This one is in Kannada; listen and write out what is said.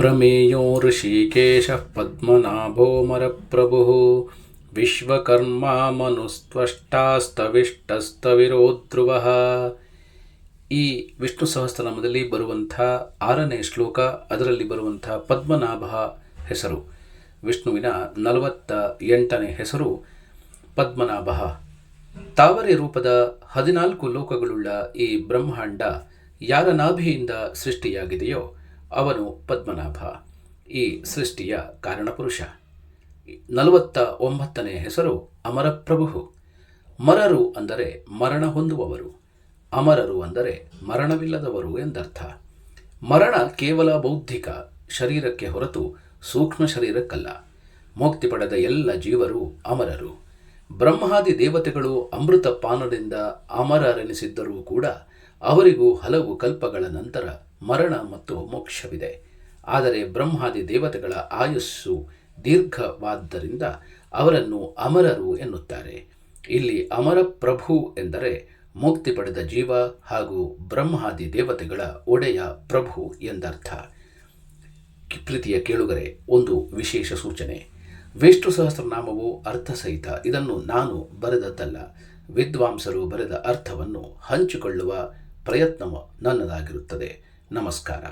प्रमेयो ऋषिकेशः पद्मनाभोमरप्रभुः ವಿಶ್ವಕರ್ಮ ಮನುಸ್ತ್ವಷ್ಟಾಸ್ತವಿಷ್ಟಸ್ತವಿರೋ ಧ್ರುವಃ ಈ ವಿಷ್ಣು ಸಹಸ್ರನಾಮದಲ್ಲಿ ಬರುವಂಥ ಆರನೇ ಶ್ಲೋಕ ಅದರಲ್ಲಿ ಬರುವಂಥ ಪದ್ಮನಾಭ ಹೆಸರು ವಿಷ್ಣುವಿನ ನಲವತ್ತ ಎಂಟನೇ ಹೆಸರು ಪದ್ಮನಾಭ ತಾವರೆ ರೂಪದ ಹದಿನಾಲ್ಕು ಲೋಕಗಳುಳ್ಳ ಈ ಬ್ರಹ್ಮಾಂಡ ಯಾರ ನಾಭಿಯಿಂದ ಸೃಷ್ಟಿಯಾಗಿದೆಯೋ ಅವನು ಪದ್ಮನಾಭ, ಈ ಸೃಷ್ಟಿಯ ಕಾರಣಪುರುಷ. ನಲವತ್ತ ಒಂಬತ್ತನೇ ಹೆಸರು ಅಮರಪ್ರಭು ಮರರು ಅಂದರೆ ಮರಣ ಹೊಂದುವವರು. ಅಮರರು ಅಂದರೆ ಮರಣವಿಲ್ಲದವರು ಎಂದರ್ಥ. ಮರಣ ಕೇವಲ ಬೌದ್ಧಿಕ ಶರೀರಕ್ಕೆ ಹೊರತು ಸೂಕ್ಷ್ಮ ಶರೀರಕ್ಕಲ್ಲ. ಮುಕ್ತಿ ಪಡೆದ ಎಲ್ಲ ಜೀವರು ಅಮರರು. ಬ್ರಹ್ಮಾದಿ ದೇವತೆಗಳು ಅಮೃತ ಪಾನದಿಂದ ಅಮರರೆನಿಸಿದ್ದರೂ ಕೂಡ ಅವರಿಗೂ ಹಲವು ಕಲ್ಪಗಳ ನಂತರ ಮರಣ ಮತ್ತು ಮೋಕ್ಷವಿದೆ. ಆದರೆ ಬ್ರಹ್ಮಾದಿ ದೇವತೆಗಳ ಆಯಸ್ಸು ದೀರ್ಘವಾದ್ದರಿಂದ ಅವರನ್ನು ಅಮರರು ಎನ್ನುತ್ತಾರೆ. ಇಲ್ಲಿ ಅಮರ ಪ್ರಭು ಎಂದರೆ ಮುಕ್ತಿ ಪಡೆದ ಜೀವ ಹಾಗೂ ಬ್ರಹ್ಮಾದಿ ದೇವತೆಗಳ ಒಡೆಯ ಪ್ರಭು ಎಂದರ್ಥ. ಪ್ರೀತಿಯ ಕೇಳುಗರೆ, ಒಂದು ವಿಶೇಷ ಸೂಚನೆ. ವಿಷ್ಣು ಸಹಸ್ರನಾಮವು ಅರ್ಥಸಹಿತ ಇದನ್ನು ನಾನು ಬರೆದದ್ದಲ್ಲ. ವಿದ್ವಾಂಸರು ಬರೆದ ಅರ್ಥವನ್ನು ಹಂಚಿಕೊಳ್ಳುವ ಪ್ರಯತ್ನ ನನ್ನದಾಗಿರುತ್ತದೆ. ನಮಸ್ಕಾರ.